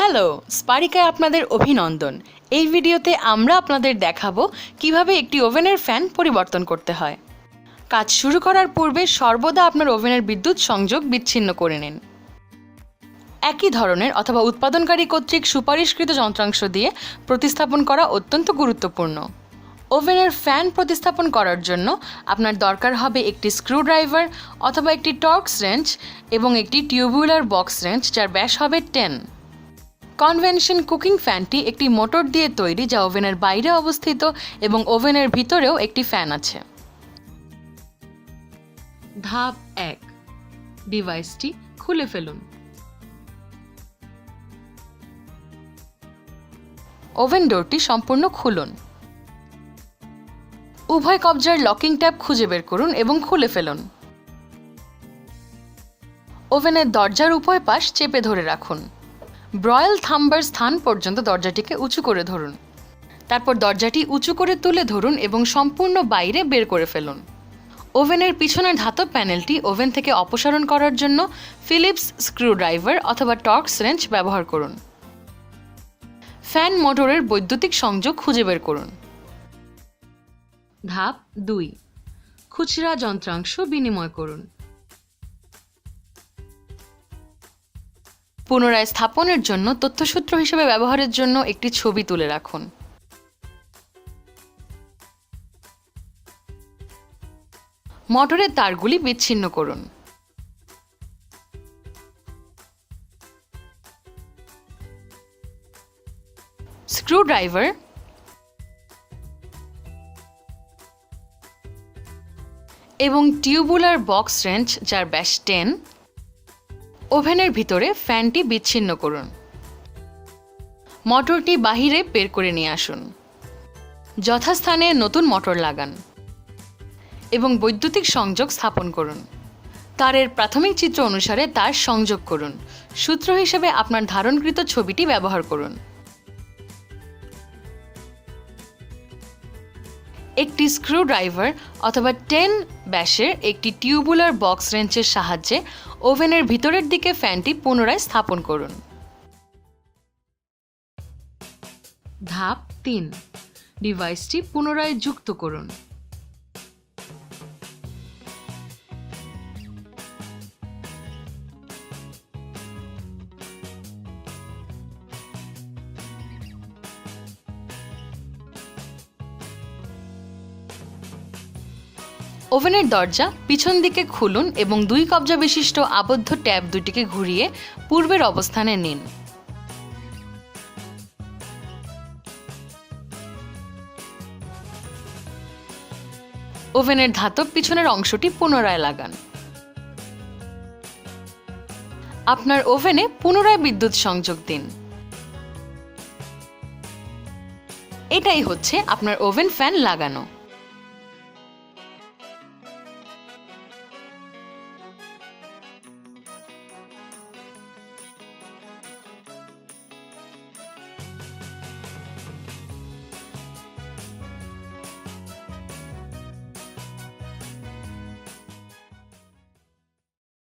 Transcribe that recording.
Hello স্পারিকায় আপনাদের অভিনন্দন। এই ভিডিওতে আমরা আপনাদের দেখাবো কীভাবে একটি ওভেনের ফ্যান পরিবর্তন করতে হয়। কাজ শুরু করার পূর্বে সর্বদা আপনার ওভেনের বিদ্যুৎ সংযোগ বিচ্ছিন্ন করে নিন। একই ধরনের অথবা উৎপাদনকারী কর্তৃক সুপারিশকৃত যন্ত্রাংশ দিয়ে প্রতিস্থাপন করা অত্যন্ত গুরুত্বপূর্ণ। ওভেনের ফ্যান প্রতিস্থাপন করার জন্য আপনার দরকার হবে একটি স্ক্রুড্রাইভার অথবা একটি টর্কস রেঞ্চ এবং একটি টিউবুলার বক্স রেঞ্চ, যার ব্যাস হবে টেন। কনভেনশন কুকিং ফ্যানটি একটি মোটর দিয়ে তৈরি যা ওভেনের বাইরে অবস্থিত এবং ওভেনের ভিতরেও একটি ফ্যান আছে। ধাপ এক, ডিভাইসটি খুলে ফেলুন। ওভেন ডোরটি সম্পূর্ণ খুলুন। উভয় কবজার লকিং ট্যাব খুঁজে বের করুন এবং খুলে ফেলুন। ওভেনের দরজার উভয় পাশ চেপে ধরে রাখুন। ব্রয়েল থাম্বার স্থান পর্যন্ত দরজাটিকে উঁচু করে ধরুন। তারপর দরজাটি উঁচু করে তুলে ধরুন এবং সম্পূর্ণ বাইরে বের করে ফেলুন। ওভেনের পিছনের ধাতব প্যানেলটি ওভেন থেকে অপসারণ করার জন্য ফিলিপস স্ক্রুড্রাইভার অথবা টর্কস রেঞ্চ ব্যবহার করুন। ফ্যান মোটরের বৈদ্যুতিক সংযোগ খুঁজে বের করুন। ধাপ দুই। খুচরা যন্ত্রাংশ বিনিময় করুন। পুনরায় স্থাপনের জন্য তথ্যসূত্র হিসেবে ব্যবহারের জন্য একটি ছবি তুলে রাখুন। মোটরের তারগুলি বিচ্ছিন্ন করুন। স্ক্রুড্রাইভার এবং টিউবুলার বক্স রেঞ্চ, যার ব্যাস টেন ওভেনের ভিতরে ফ্যানটি বিচ্ছিন্ন করুন। মোটরটি বাহিরে বের করে নিয়ে আসুন। যথাস্থানে নতুন মোটর লাগান এবং বৈদ্যুতিক সংযোগ স্থাপন করুন। তারের প্রাথমিক চিত্র অনুসারে তার সংযোগ করুন। সূত্র হিসেবে আপনার ধারণকৃত ছবিটি ব্যবহার করুন। একটি স্ক্রুড্রাইভার অথবা টেন ব্যাসের একটি টিউবুলার বক্স রেঞ্চের সাহায্যে ওভেনের ভিতরের দিকে ফ্যানটি পুনরায় স্থাপন করুন। ধাপ তিন। ডিভাইসটি পুনরায় যুক্ত করুন। ওভেনের দরজা, পিছন দিকে খুলুন এবং দুই কবজা বিশিষ্ট আবদ্ধ ট্যাব দুটিকে ঘুরিয়ে পূর্বের অবস্থানে নিন। ওভেনের ধাতব পিছনের অংশটি পুনরায় লাগান। আপনার ওভেনে পুনরায় বিদ্যুৎ সংযোগ দিন। এটাই হচ্ছে আপনার ওভেন ফ্যান লাগানো।